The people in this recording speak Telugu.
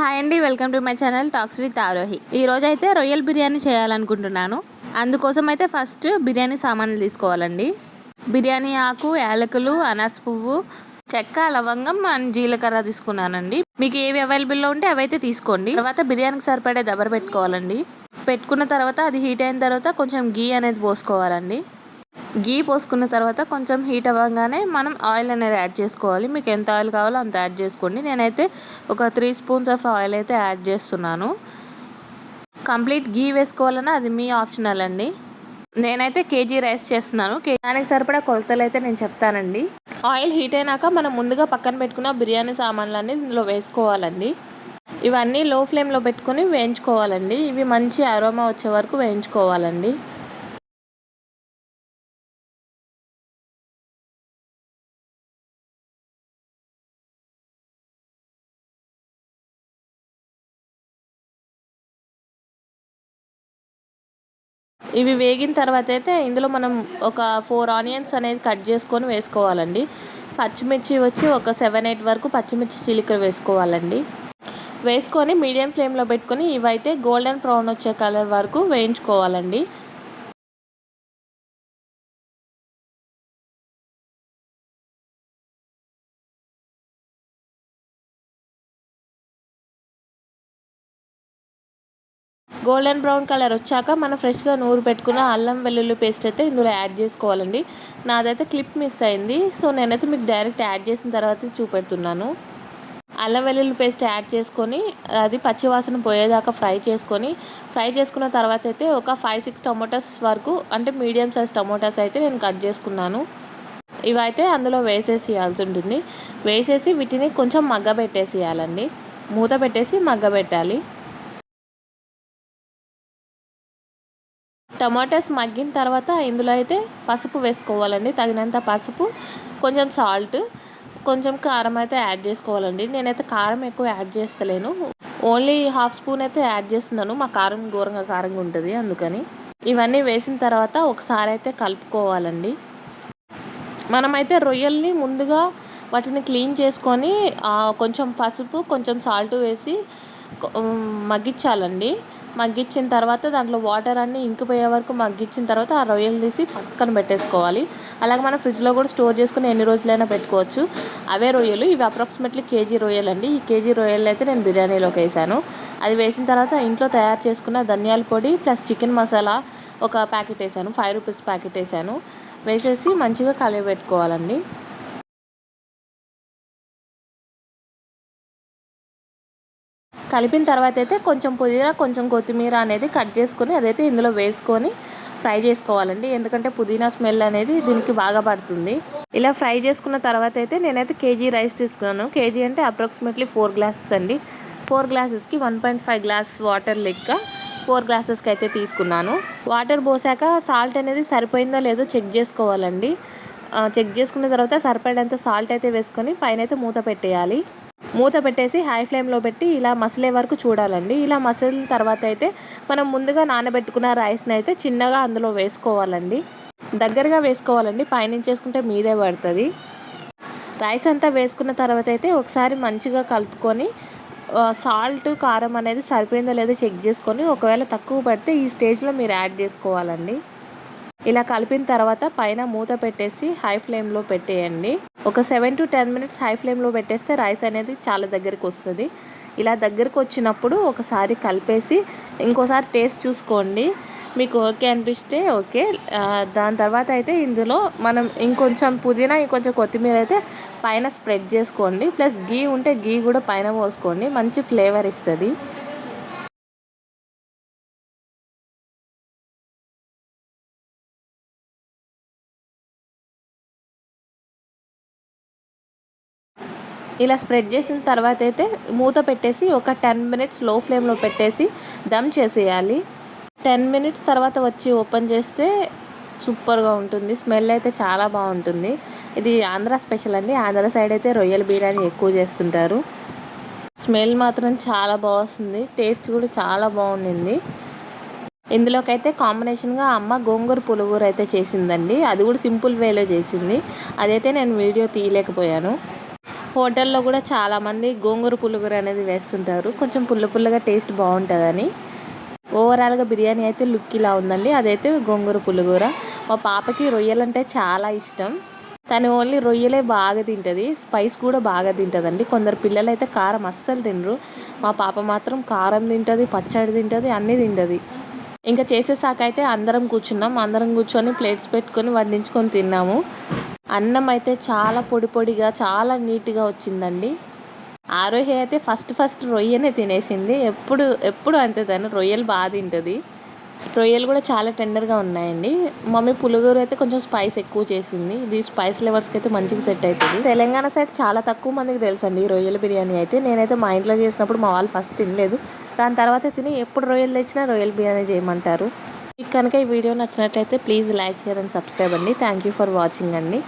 హాయ్ అండి welcome to my channel talks with Arohi. ఈ రోజు అయితే రొయ్యల్ బిర్యానీ చేయాలనుకుంటున్నాను. అందుకోసం అయితే ఫస్ట్ బిర్యానీ సామాన్లు తీసుకోవాలండి. బిర్యానీ ఆకు యాలకులు అనాస పువ్వు చెక్క లవంగం అండ్ జీలకర్ర తీసుకున్నానండి. మీకు ఏవి అవైలబుల్లో ఉంటే అవైతే తీసుకోండి. తర్వాత బిర్యానీకి సరిపడే దబర పెట్టుకోవాలండి. పెట్టుకున్న తర్వాత అది హీట్ అయిన తర్వాత కొంచెం గీ అనేది పోసుకోవాలండి. గీ పోసుకున్న తర్వాత కొంచెం హీట్ అవ్వగానే మనం ఆయిల్ అనేది యాడ్ చేసుకోవాలి. మీకు ఎంత ఆయిల్ కావాలో అంత యాడ్ చేసుకోండి. నేనైతే ఒక త్రీ స్పూన్స్ ఆఫ్ ఆయిల్ అయితే యాడ్ చేస్తున్నాను. కంప్లీట్ గీ వేసుకోవాలన్నా అది మీ ఆప్షనల్ అండి. నేనైతే కేజీ రైస్ చేస్తున్నాను. దానికి సరిపడా కొలతలు అయితే నేను చెప్తానండి. ఆయిల్ హీట్ అయినాక మనం ముందుగా పక్కన పెట్టుకున్న బిర్యానీ సామాన్లన్నీ ఇందులో వేసుకోవాలండి. ఇవన్నీ లో ఫ్లేమ్లో పెట్టుకొని వేయించుకోవాలండి. ఇవి మంచి అరోమా వచ్చే వరకు వేయించుకోవాలండి. ఇవి వేగిన తర్వాత అయితే ఇందులో మనం ఒక ఫోర్ ఆనియన్స్ అనేది కట్ చేసుకొని వేసుకోవాలండి. పచ్చిమిర్చి వచ్చి ఒక సెవెన్ ఎయిట్ వరకు పచ్చిమిర్చి చిలికర వేసుకోవాలండి. వేసుకొని మీడియం ఫ్లేమ్లో పెట్టుకొని ఇవైతే గోల్డెన్ బ్రౌన్ వచ్చే కలర్ వరకు వేయించుకోవాలండి. గోల్డెన్ బ్రౌన్ కలర్ వచ్చాక మనం ఫ్రెష్గా నూరు పెట్టుకున్న అల్లం వెల్లుల్లి పేస్ట్ అయితే ఇందులో యాడ్ చేసుకోవాలండి. నాదైతే క్లిప్ మిస్ అయింది. సో నేనైతే మీకు డైరెక్ట్ యాడ్ చేసిన తర్వాత చూపెడుతున్నాను. అల్లం వెల్లుల్లి పేస్ట్ యాడ్ చేసుకొని అది పచ్చివాసన పోయేదాకా ఫ్రై చేసుకొని ఫ్రై చేసుకున్న తర్వాత అయితే ఒక ఫైవ్ సిక్స్ టొమాటోస్ వరకు అంటే మీడియం సైజ్ టొమాటోస్ అయితే నేను కట్ చేసుకున్నాను. ఇవైతే అందులో వేసేసేయాల్సి ఉంటుంది. వేసేసి వీటిని కొంచెం మగ్గ పెట్టేసేయాలండి మూత పెట్టేసి మగ్గ టమాటాస్ మగ్గిన తర్వాత ఇందులో అయితే పసుపు వేసుకోవాలండి తగినంత పసుపు కొంచెం సాల్ట్ కొంచెం కారం అయితే యాడ్ చేసుకోవాలండి. నేనైతే కారం ఎక్కువ యాడ్ చేస్తలేను. ఓన్లీ హాఫ్ స్పూన్ అయితే యాడ్ చేస్తున్నాను. మా కారం ఘోరంగా కారంగా ఉంటుంది అందుకని. ఇవన్నీ వేసిన తర్వాత ఒకసారి అయితే కలుపుకోవాలండి. మనమైతే రొయ్యల్ని ముందుగా వాటిని క్లీన్ చేసుకొని కొంచెం పసుపు కొంచెం సాల్ట్ వేసి మగ్గించాలండి. మగ్గించిన తర్వాత దాంట్లో వాటర్ అన్నీ ఇంకిపోయే వరకు మగ్గించిన తర్వాత ఆ రొయ్యలు తీసి పక్కన పెట్టేసుకోవాలి. అలాగే మనం ఫ్రిడ్జ్లో కూడా స్టోర్ చేసుకుని ఎన్ని రోజులైనా పెట్టుకోవచ్చు. అవే రొయ్యలు. ఇవి అప్రాక్సిమేట్లీ కేజీ రొయ్యలు అండి ఈ కేజీ రొయ్యలు అయితే నేను బిర్యానీలోకి వేసాను. అది వేసిన తర్వాత ఇంట్లో తయారు చేసుకున్న ధనియాల పొడి ప్లస్ చికెన్ మసాలా ఒక ప్యాకెట్ వేసాను. ఫైవ్ రూపీస్ ప్యాకెట్ వేసాను. వేసేసి మంచిగా కలిపి పెట్టుకోవాలండి. కలిపిన తర్వాత అయితే కొంచెం పుదీనా కొంచెం కొత్తిమీర అనేది కట్ చేసుకొని అదైతే ఇందులో వేసుకొని ఫ్రై చేసుకోవాలండి. ఎందుకంటే పుదీనా స్మెల్ అనేది దీనికి బాగా పడుతుంది. ఇలా ఫ్రై చేసుకున్న తర్వాత అయితే నేనైతే కేజీ రైస్ తీసుకున్నాను. కేజీ అంటే అప్రాక్సిమేట్లీ ఫోర్ గ్లాసెస్ అండి. Four గ్లాసెస్కి one point five glass water లెక్క ఫోర్ గ్లాసెస్కి అయితే తీసుకున్నాను. వాటర్ పోసాక సాల్ట్ అనేది సరిపోయిందో లేదో చెక్ చేసుకోవాలండి. చెక్ చేసుకున్న తర్వాత సరిపడేంత సాల్ట్ అయితే వేసుకొని పైన అయితే మూత పెట్టేయాలి. మూత పెట్టేసి హై ఫ్లేమ్లో పెట్టి ఇలా మసలే వరకు చూడాలండి. ఇలా మసిలిన తర్వాత అయితే మనం ముందుగా నానబెట్టుకున్న రైస్ని అయితే చిన్నగా అందులో వేసుకోవాలండి. దగ్గరగా వేసుకోవాలండి. పైనుంచి వేసుకుంటే మీదే పడుతుంది. రైస్ అంతా వేసుకున్న తర్వాత అయితే ఒకసారి మంచిగా కలుపుకొని సాల్ట్ కారం అనేది సరిపోయిందో లేదో చెక్ చేసుకొని ఒకవేళ తక్కువ పడితే ఈ స్టేజ్లో మీరు యాడ్ చేసుకోవాలండి. ఇలా కలిపిన తర్వాత పైన మూత పెట్టేసి హై ఫ్లేమ్లో పెట్టేయండి. ఒక seven to ten minutes high ఫ్లేమ్లో పెట్టేస్తే రైస్ అనేది చాలా దగ్గరికి వస్తుంది. ఇలా దగ్గరికి వచ్చినప్పుడు ఒకసారి కలిపేసి ఇంకోసారి టేస్ట్ చూసుకోండి. మీకు ఓకే అనిపిస్తే ఓకే. దాని తర్వాత అయితే ఇందులో మనం ఇంకొంచెం పుదీనా ఇంకొంచెం కొత్తిమీర అయితే పైన స్ప్రెడ్ చేసుకోండి. ప్లస్ గీ ఉంటే గీ కూడా పైన పోసుకోండి. మంచి ఫ్లేవర్ ఇస్తుంది. ఇలా స్ప్రెడ్ చేసిన తర్వాత అయితే మూత పెట్టేసి ఒక టెన్ మినిట్స్లో ఫ్లేమ్లో పెట్టేసి దమ్ చేసేయాలి. టెన్ మినిట్స్ తర్వాత వచ్చి ఓపెన్ చేస్తే సూపర్గా ఉంటుంది. స్మెల్ అయితే చాలా బాగుంటుంది. ఇది ఆంధ్ర స్పెషల్ అండి. ఆంధ్ర సైడ్ అయితే రొయ్యల బిర్యానీ ఎక్కువ చేస్తుంటారు. స్మెల్ మాత్రం చాలా బాగుంది టేస్ట్ కూడా చాలా బాగుండింది. ఇందులోకైతే కాంబినేషన్గా అమ్మ గోంగూర పులుగూర అయితే చేసిందండి. అది కూడా సింపుల్ వేలో చేసింది. అదైతే నేను వీడియో తీయలేకపోయాను. హోటల్లో కూడా చాలామంది గోంగూర పులుగుర అనేది వేస్తుంటారు. కొంచెం పుల్ల పుల్లగా టేస్ట్ బాగుంటుందని. ఓవరాల్గా బిర్యానీ అయితే లుక్ ఇలా ఉందండి. అదైతే గోంగూర పులిగూర. మా పాపకి రొయ్యలంటే చాలా ఇష్టం. తను ఓన్లీ రొయ్యలే బాగా తింటుంది. స్పైస్ కూడా బాగా తింటుందండి. కొందరు పిల్లలు అయితే కారం అస్సలు తినరు. మా పాప మాత్రం కారం తింటుంది పచ్చడి తింటుంది అన్నీ తింటుంది. ఇంకా చేసేసాక అయితే అందరం కూర్చున్నాం. అందరం కూర్చొని ప్లేట్స్ పెట్టుకొని వడ్డించుకొని తిన్నాము. అన్నం అయితే చాలా పొడి పొడిగా చాలా నీట్గా వచ్చిందండి. ఆరోహి అయితే ఫస్ట్ ఫస్ట్ రొయ్యనే తినేసింది. ఎప్పుడు ఎప్పుడు అంతే తను రొయ్యలు బాగా తింటుంది. రొయ్యలు కూడా చాలా టెండర్గా ఉన్నాయండి. మమ్మీ పులిగూర అయితే కొంచెం స్పైస్ ఎక్కువ చేసింది. ఇది స్పైస్ లెవర్స్కి అయితే మంచిగా సెట్ అవుతుంది. తెలంగాణ సైడ్ చాలా తక్కువ మందికి తెలుసండి ఈ రొయ్యల బిర్యానీ అయితే. నేనైతే మా ఇంట్లో చేసినప్పుడు మా వాళ్ళు ఫస్ట్ తినలేదు. దాని తర్వాత తిని ఎప్పుడు రొయ్యలు తెచ్చినా రొయ్యల బిర్యానీ చేయమంటారు. మీకు కనుక ఈ వీడియో నచ్చినట్లయితే please like share and subscribe అండి. థ్యాంక్ యూ ఫర్ వాచింగ్ అండి.